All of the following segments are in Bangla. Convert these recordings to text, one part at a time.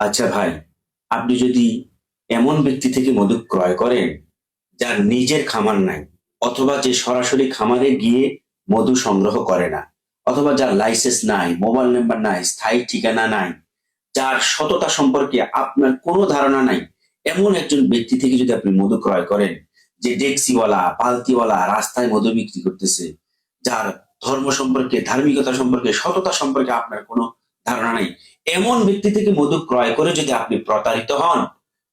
আচ্ছা ভাই, আপনি যদি এমন ব্যক্তি থেকে মধু ক্রয় করেন, যার নিজের খামার নাই, অথবা যে সরাসরি খামারে গিয়ে মধু সংগ্রহ করে না, অথবা যার লাইসেন্স নাই মোবাইল নাম্বার নাই, স্থায়ী ঠিকানা নাই, যার সততা সম্পর্কে আপনার কোনো ধারণা নাই, এমন একজন ব্যক্তি থেকে যদি আপনি মধু ক্রয় করেন, যে ডেক্সিওয়ালা, পালতিওয়ালা রাস্তায় মধু বিক্রি করতেছে, যার ধর্ম সম্পর্কে, ধার্মিকতা সম্পর্কে, সততা সম্পর্কে আপনার কোনো ধারণা নাই। এমন ব্যক্তি থেকে মধু ক্রয় করে যদি আপনি প্রতারিত হন,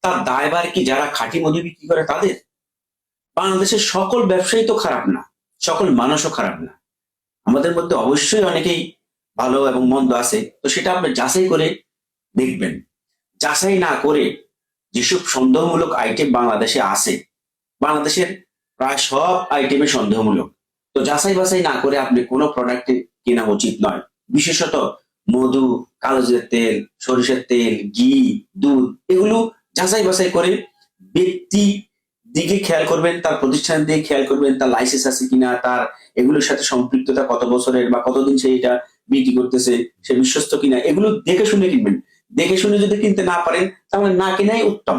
তার দায়বার কি যারা খাঁটি মধু বিক্রি করে তাদের? বাংলাদেশের সকল ব্যবসায়ী তো খারাপ না, সকল মানুষও খারাপ না। আমাদের মধ্যে অবশ্যই অনেকেই ভালো এবং মন্দ আছে, তো সেটা আপনি যাচাই করে দেখবেন। যাচাই না করে যেসব সন্দেহমূলক আইটেম বাংলাদেশে আছে, বাংলাদেশের প্রায় সব আইটেমে সন্দেহমূলক। তো যাচাই বাছাই না করে আপনি কোনো প্রোডাক্টে কেনা উচিত নয়। বিশেষত মধু কালোজের তেল, সরিষার তেল, ঘি, দুধ, এগুলো যাচাই বাছাই করে ব্যক্তি দিকে খেয়াল করবেন, তার প্রতিষ্ঠান দিয়ে খেয়াল করবেন, তার লাইসেন্স আছে কিনা, তার এগুলোর সাথে সম্পৃক্ততা কত বছরের বা কতদিন সে এটা বিক্রি করতেছে, সে বিশ্বস্ত কিনা, এগুলো দেখে শুনে কিনবেন। দেখে শুনে যদি কিনতে না পারেন তাহলে না কেনাই উত্তম।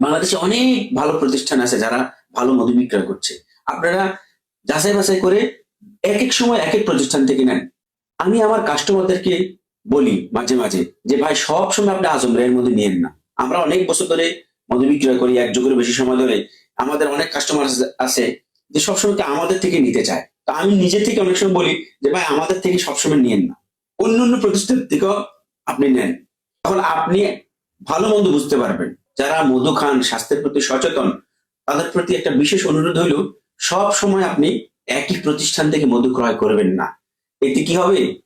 বাংলাদেশে অনেক ভালো প্রতিষ্ঠান আছে যারা ভালো মধু বিক্রয় করছে। আপনারা যাচাই বাছাই করে এক এক সময় এক এক প্রতিষ্ঠান থেকে নেন। আমি আমার কাস্টমারদেরকে বলি মাঝে মাঝে যে ভাই সব সময় আপনি আজমরের মধ্যে নিয়েন না। আমরা অনেক বছর ধরে মধু বিক্রয় করি, এক যুগের বেশি সময় ধরে। আমাদের অনেক কাস্টমার আছে যে সবসময় আমাদের থেকে নিতে চায়। তো আমি নিজে থেকে অনেক সময় বলি যে ভাই আমাদের থেকে সবসময় নিয়েন না। অন্য অন্য প্রতিষ্ঠান থেকেও আপনি নেন। তখন আপনি ভালো মন্দ বুঝতে পারবেন। যারা মধু খান, স্বাস্থ্যের প্রতি সচেতন, তাদের প্রতি একটা বিশেষ অনুরোধ হইল সব সময় আপনি একই প্রতিষ্ঠান থেকে মধু ক্রয় করবেন না। এতে কি হবে?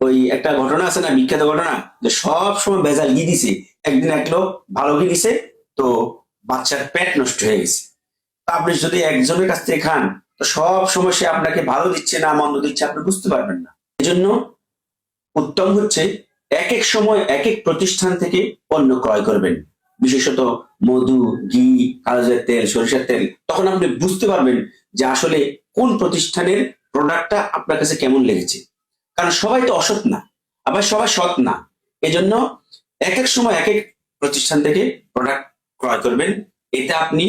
ওই একটা ঘটনা আছে না, বিখ্যাত ঘটনা? যে সব সময় ভেজাল ঘি দিছে, একদিন এক লোক ভালো ঘি দিছে, তো বাচ্চার পেট নষ্ট হয়ে গেছে। আপনি যদি একজনের কাছ থেকে খান, তো সব সময় সে আপনাকে ভালো দিচ্ছে না, মন্দ দিচ্ছে, আপনি বুঝতে পারবেন না। এজন্য উত্তম হচ্ছে এক এক সময় এক এক প্রতিষ্ঠান থেকে পণ্য ক্রয় করবেন। বিশেষত মধু, ঘি কালোজের তেল, সরিষার তেল। তখন আপনি বুঝতে পারবেন যে আসলে কোন প্রতিষ্ঠানের প্রোডাক্টটা আপনার কাছে কেমন লেগেছে। কারণ সবাই তো অসৎ না, আবার সবাই সৎ না। এজন্য এক এক সময় এক এক প্রতিষ্ঠান থেকে প্রোডাক্ট ক্রয় করবেন। এতে আপনি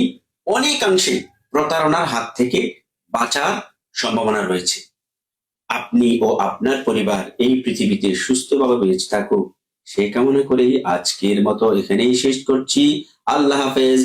অনেকাংশে প্রতারণার হাত থেকে বাঁচার সম্ভাবনা রয়েছে। আপনি ও আপনার পরিবার এই পৃথিবীতে সুস্থভাবে বেঁচে থাকুক। সেই কামনা করেই আজকের মতো এখানেই শেষ করছি। আল্লাহ হাফেজ।